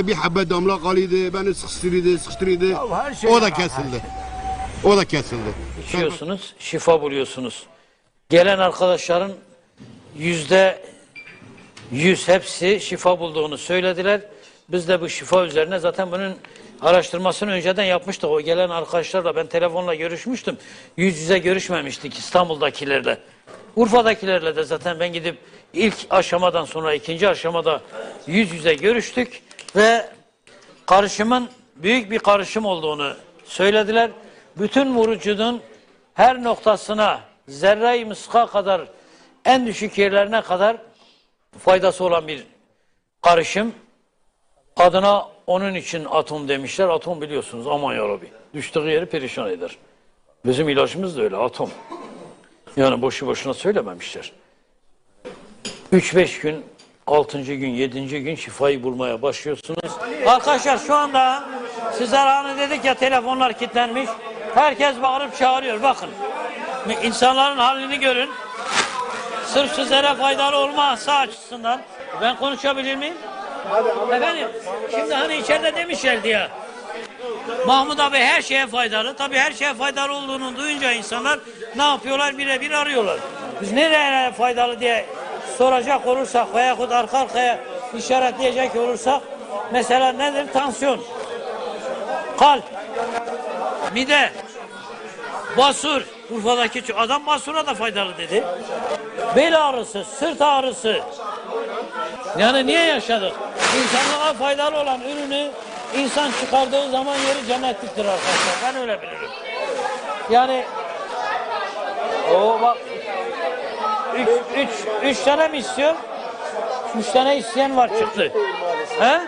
Böyle bir habbe damla kalıydı, beni sıkıştırıyordu, sıkıştırıyordu. Ya her şey o da var, her kesildi. O da kesildi. İçiyorsunuz, şifa buluyorsunuz. Gelen arkadaşların yüzde yüz hepsi şifa bulduğunu söylediler. Biz de bu şifa üzerine zaten bunun araştırmasını önceden yapmıştık. O gelen arkadaşlarla ben telefonla görüşmüştüm. Yüz yüze görüşmemiştik İstanbul'dakilerle. Urfa'dakilerle de zaten ben gidip ilk aşamadan sonra ikinci aşamada yüz yüze görüştük ve karışımın büyük bir karışım olduğunu söylediler. Bütün vücudun her noktasına zerre-i mıska kadar en düşük yerlerine kadar faydası olan bir karışım. Adına onun için atom demişler. Atom biliyorsunuz aman yarabbi. Düştüğü yeri perişan eder. Bizim ilacımız da öyle atom. Yani boşu boşuna söylememişler. 3-5 gün, 6. gün, 7. gün şifayı bulmaya başlıyorsunuz. Arkadaşlar şu anda sizler hani dedik ya telefonlar kilitlenmiş. Herkes bağırıp çağırıyor. Bakın. insanların halini görün. Sırf sizlere faydalı olması açısından. Ben konuşabilir miyim? Efendim, şimdi hani içeride demişlerdi ya. Mahmut abi her şeye faydalı. Tabii her şeye faydalı olduğunu duyunca insanlar ne yapıyorlar? Birebir arıyorlar. Biz nereye faydalı diye soracak olursak veyahut arka arkaya işaretleyecek olursak mesela nedir? Tansiyon, kalp, mide, basur. Urfa'daki adam basura da faydalı dedi. Bel ağrısı, sırt ağrısı. Yani niye yaşadık? İnsanlara faydalı olan ürünü insan çıkardığı zaman yeri cennetliktir arkadaşlar. Ben öyle bilirim. Yani o bak üç, üç, üç tane mi istiyor? Üç tane isteyen var çıktı. He?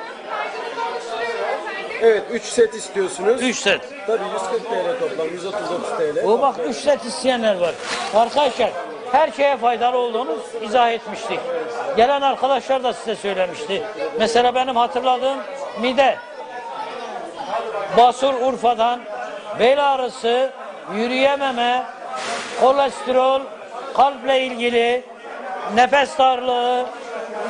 Evet 3 set istiyorsunuz. Üç set. Tabii 140 TL toplam 130 TL. O bak üç set isteyenler var. Arkadaşlar her şeye faydalı olduğunu izah etmiştik. Gelen arkadaşlar da size söylemişti. Mesela benim hatırladığım mide, basur Urfa'dan, bel ağrısı, yürüyememe, kolesterol, kalple ilgili, nefes darlığı,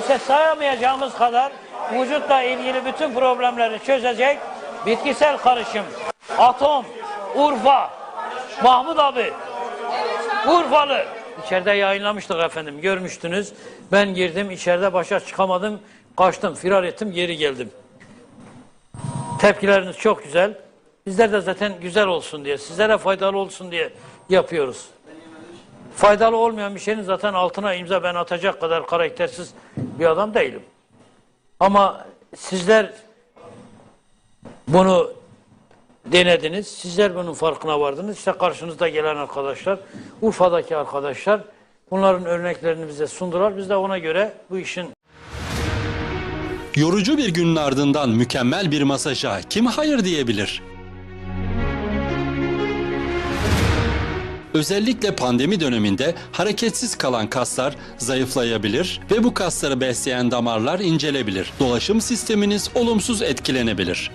işte sayamayacağımız kadar vücutla ilgili bütün problemleri çözecek bitkisel karışım. Atom, Urfa, Mahmut abi, Urfalı. İçeride yayınlamıştık efendim görmüştünüz. Ben girdim içeride başa çıkamadım. Kaçtım firar ettim geri geldim. Tepkileriniz çok güzel. Bizler de zaten güzel olsun diye, sizlere faydalı olsun diye yapıyoruz. Faydalı olmayan bir şeyin zaten altına imza ben atacak kadar karaktersiz bir adam değilim. Ama sizler bunu denediniz. Sizler bunun farkına vardınız. İşte karşınızda gelen arkadaşlar, Urfa'daki arkadaşlar bunların örneklerini bize sundular. Biz de ona göre bu işin Yorucu bir günün ardından mükemmel bir masaja kim hayır diyebilir? Özellikle pandemi döneminde hareketsiz kalan kaslar zayıflayabilir ve bu kasları besleyen damarlar incelebilir. Dolaşım sisteminiz olumsuz etkilenebilir.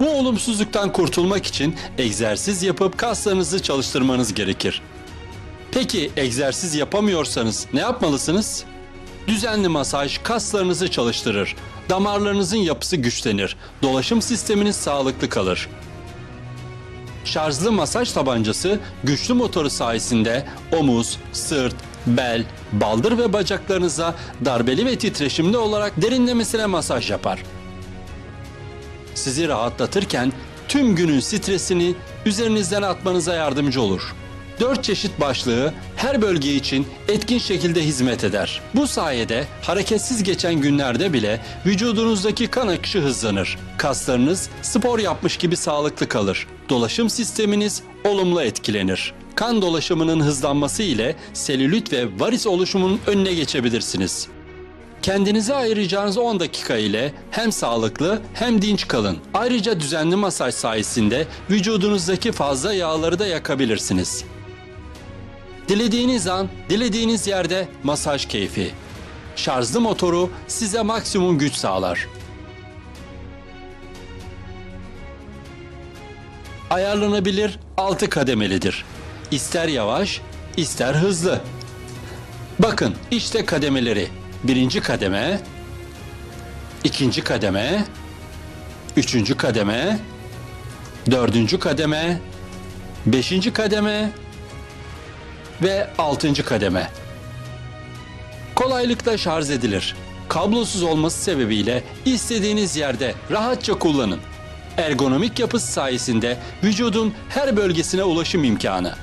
Bu olumsuzluktan kurtulmak için egzersiz yapıp kaslarınızı çalıştırmanız gerekir. Peki egzersiz yapamıyorsanız ne yapmalısınız? Düzenli masaj kaslarınızı çalıştırır. Damarlarınızın yapısı güçlenir. Dolaşım sisteminiz sağlıklı kalır. Şarjlı masaj tabancası güçlü motoru sayesinde omuz, sırt, bel, baldır ve bacaklarınıza darbeli ve titreşimli olarak derinlemesine masaj yapar. Sizi rahatlatırken tüm günün stresini üzerinizden atmanıza yardımcı olur. Dört çeşit başlığı her bölge için etkin şekilde hizmet eder. Bu sayede hareketsiz geçen günlerde bile vücudunuzdaki kan akışı hızlanır. Kaslarınız spor yapmış gibi sağlıklı kalır. Dolaşım sisteminiz olumlu etkilenir. Kan dolaşımının hızlanması ile selülit ve varis oluşumunun önüne geçebilirsiniz. Kendinize ayıracağınız 10 dakika ile hem sağlıklı hem dinç kalın. Ayrıca düzenli masaj sayesinde vücudunuzdaki fazla yağları da yakabilirsiniz. Dilediğiniz an, dilediğiniz yerde masaj keyfi. Şarjlı motoru size maksimum güç sağlar. Ayarlanabilir 6 kademelidir. İster yavaş, ister hızlı. Bakın işte kademeleri. Birinci kademe, ikinci kademe, üçüncü kademe, dördüncü kademe, beşinci kademe ve altıncı kademe. Kolaylıkla şarj edilir. Kablosuz olması sebebiyle istediğiniz yerde rahatça kullanın. Ergonomik yapısı sayesinde vücudun her bölgesine ulaşım imkanı.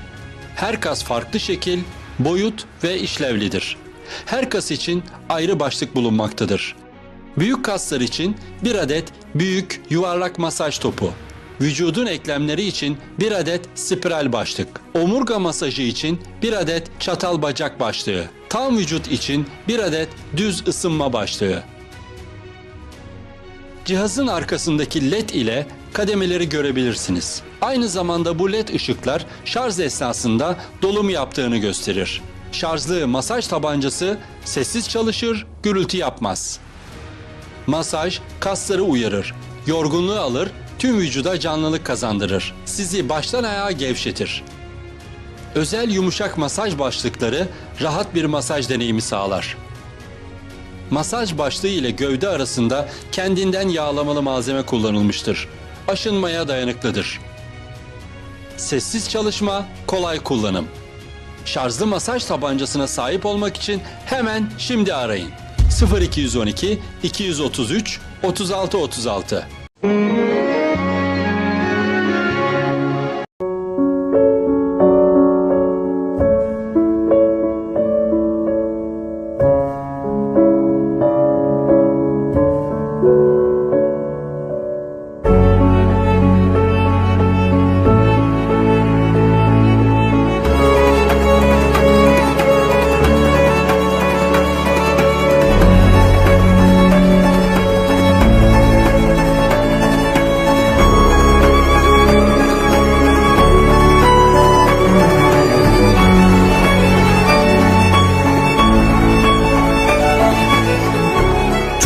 Her kas farklı şekil, boyut ve işlevlidir. Her kas için ayrı başlık bulunmaktadır. Büyük kaslar için bir adet büyük yuvarlak masaj topu. Vücudun eklemleri için bir adet spiral başlık. Omurga masajı için bir adet çatal bacak başlığı. Tam vücut için bir adet düz ısınma başlığı. Cihazın arkasındaki led ile kademeleri görebilirsiniz. Aynı zamanda bu led ışıklar şarj esnasında dolum yaptığını gösterir. Şarjlı masaj tabancası sessiz çalışır, gürültü yapmaz. Masaj kasları uyarır, yorgunluğu alır, tüm vücuda canlılık kazandırır. Sizi baştan ayağa gevşetir. Özel yumuşak masaj başlıkları rahat bir masaj deneyimi sağlar. Masaj başlığı ile gövde arasında kendinden yağlamalı malzeme kullanılmıştır. Aşınmaya dayanıklıdır. Sessiz çalışma, kolay kullanım. Şarjlı masaj tabancasına sahip olmak için hemen şimdi arayın. 0212 233 36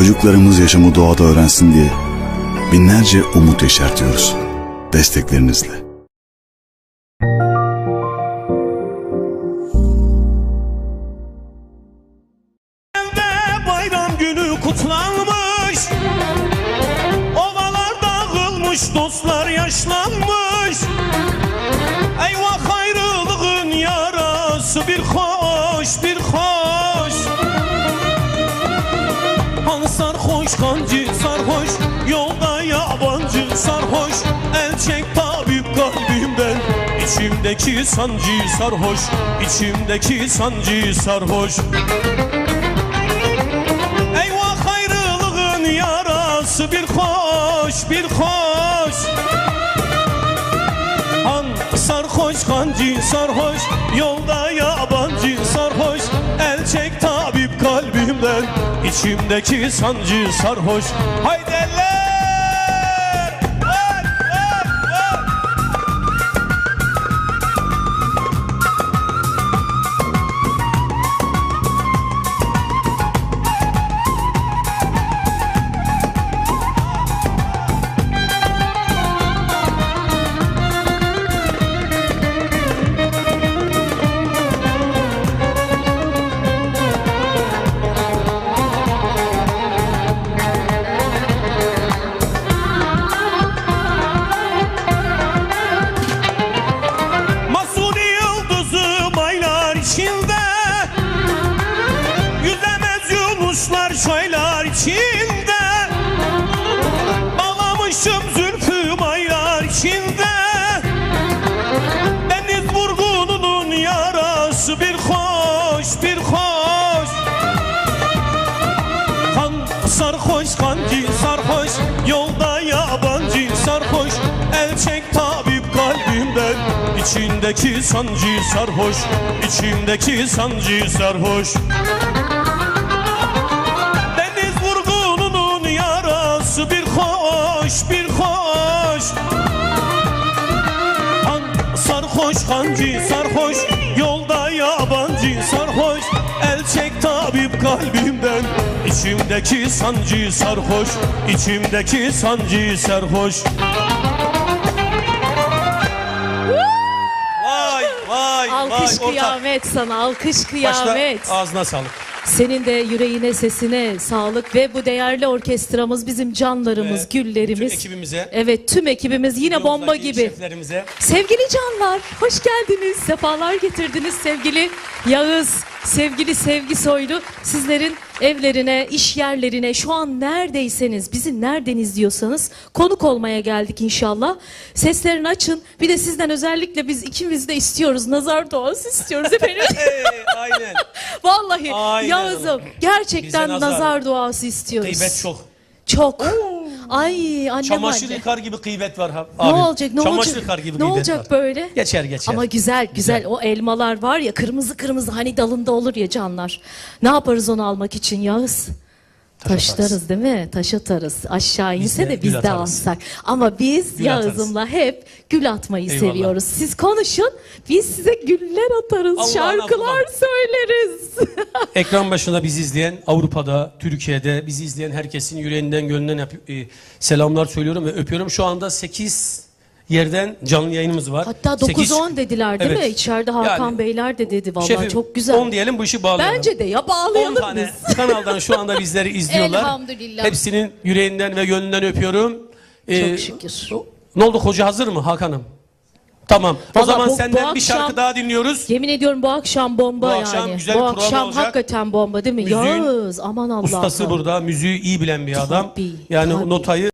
Çocuklarımız yaşamı doğada öğrensin diye binlerce umut yeşertiyoruz. Desteklerinizle. Bayram günü kutlanmış Ovalar dağılmış dostlar yaşlanmış Eyvah ayrılığın yarası bir sarhoş kancı sarhoş Yolda yabancı sarhoş. El çek tabip kalbimden İçimdeki sancı sarhoş içimdeki sancı sarhoş. Eyvah ayrılığın yarası bir hoş bir hoş Han sarhoş kancı sarhoş Yolda yabancı kalbimden İçimdeki sancı sarhoş. Haydi eller İçindeki sancı sarhoş içimdeki sancı sarhoş. Deniz vurgununun yarası bir hoş bir hoş. Kan sarhoş kancı sarhoş Yolda yabancı sarhoş. El çek tabip kalbimden İçimdeki sancı sarhoş içimdeki sancı sarhoş Alkış ortak. kıyamet sana, alkış Başta kıyamet. ağzına sağlık. Senin de yüreğine, sesine sağlık ve bu değerli orkestramız bizim canlarımız, Ve güllerimiz. bütün ekibimize, Evet, tüm ekibimiz yine bomba gibi. Şeflerimize. Sevgili canlar, hoş geldiniz. Sefalar getirdiniz sevgili Yağız, sevgili Sevgi Soylu. Sizlerin evlerine, iş yerlerine, şu an neredeyseniz, bizi nereden izliyorsanız konuk olmaya geldik inşallah. Seslerini açın. Bir de sizden özellikle biz ikimiz de istiyoruz. Nazar duası istiyoruz efendim. Aynen. Vallahi Aynen Yağız'ım gerçekten Bize nazar. nazar. duası istiyoruz. Gıybet çok. Çok. Ay annem Çamaşır anne. yıkar gibi kıybet var ha- Ne abi. olacak? Ne Çamaşır olacak? yıkar gibi ne olacak var. böyle? Geçer geçer. Ama güzel, güzel Güzel. O elmalar var ya kırmızı kırmızı hani dalında olur ya canlar. Ne yaparız onu almak için Yağız? Taşlarız değil mi? Taş atarız. Aşağı inse de biz de atarız. alsak. Ama biz Gül atarız. Yağız'ımla hep gül atmayı Eyvallah. seviyoruz. Siz konuşun, biz size güller atarız, Allah'ın şarkılar Allah'ın. söyleriz. Ekran başında bizi izleyen, Avrupa'da, Türkiye'de bizi izleyen herkesin yüreğinden gönlünden e, selamlar söylüyorum ve öpüyorum. Şu anda 8 yerden canlı yayınımız var. Hatta Sekiz- 9-10 dediler değil mi? Evet. İçeride Hakan Yani- Beyler de dedi vallahi Şefim, çok güzel. 10 diyelim bu işi bağlayalım. Bence de ya 10 bağlayalım tane biz. kanaldan şu anda bizleri izliyorlar. Elhamdülillah. Hepsinin yüreğinden ve gönlünden öpüyorum. Ee, Çok şükür. Ne oldu hoca hazır mı Hakan'ım? Tamam. o Vallahi zaman bu- bu senden bir akşam- şarkı daha dinliyoruz. Yemin ediyorum bu akşam bomba Bu yani. akşam güzel bu bir program akşam olacak. hakikaten bomba değil mi? Müziğin Yağız aman Allah'ım. Ustası burada, müziği iyi bilen bir adam. Tabii, yani tabii. notayı